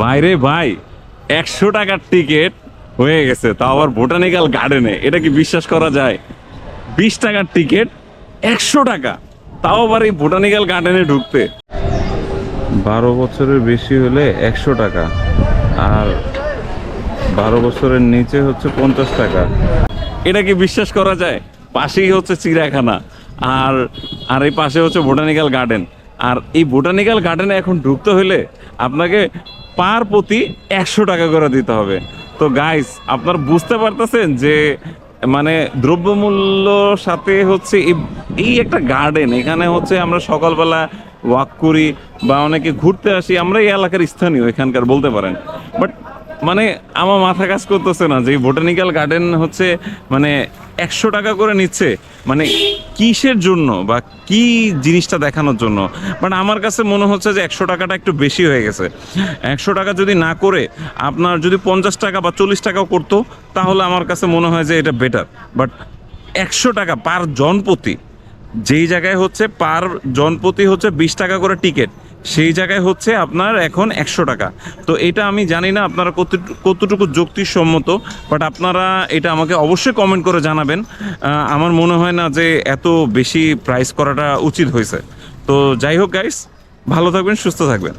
বাইরে ভাই একশো টাকার টিকিট হয়ে গেছে তাও আবার বোটানিক্যাল গার্ডেনে এটা কি বিশ্বাস করা যায়? বিশ টাকার টিকিট একশো টাকা। তাও আবার এই বোটানিক্যাল গার্ডেনে ঢুকতে। বারো বছরের বেশি হলে একশো টাকা আর বারো বছরের নিচে হচ্ছে পঞ্চাশ টাকা। এটা কি বিশ্বাস করা যায়? পাশেই হচ্ছে চিড়িয়াখানা আর আর এই পাশে হচ্ছে বোটানিক্যাল গার্ডেন আর এই বোটানিক্যাল গার্ডেনে এখন ঢুকতে হলে আপনাকে পার প্রতি একশো টাকা করে দিতে হবে। তো গাইস আপনার বুঝতে পারতেছেন যে মানে দ্রব্যমূল্য সাথে হচ্ছে এই- একটা গার্ডেন এখানে হচ্ছে আমরা সকালবেলা ওয়াক করি বা অনেকে ঘুরতে আসি, আমরা এই এলাকার স্থানীয় এখানকার বলতে পারেন। বাট মানে আমার মাথা কাজ করতেছে না যে বোটানিক্যাল গার্ডেন হচ্ছে মানে একশো টাকা করে নিচ্ছে। মানে কিসের জন্য বা কি জিনিসটা দেখানোর জন্য? বাট আমার কাছে মনে হচ্ছে যে একশো টাকাটা একটু বেশি হয়ে গেছে। একশো টাকা যদি না করে আপনার যদি পঞ্চাশ টাকা বা চল্লিশ টাকাও করতো, তাহলে আমার কাছে মনে হয় যে এটা বেটার বাট একশো টাকা পার জনপ্রতি যেই জায়গায় হচ্ছে পার জনপ্রতি হচ্ছে বিশ টাকা করে টিকিট সেই জায়গায় হচ্ছে আপনার এখন একশো টাকা। তো এটা আমি জানি না আপনারা কতটুকু যুক্তিসম্মত বাট আপনারা এটা আমাকে অবশ্যই কমেন্ট করে জানাবেন। আমার মনে হয় না যে এত বেশি প্রাইস করাটা উচিত হয়েছে। তো যাই হোক গাইস ভালো থাকবেন, সুস্থ থাকবেন।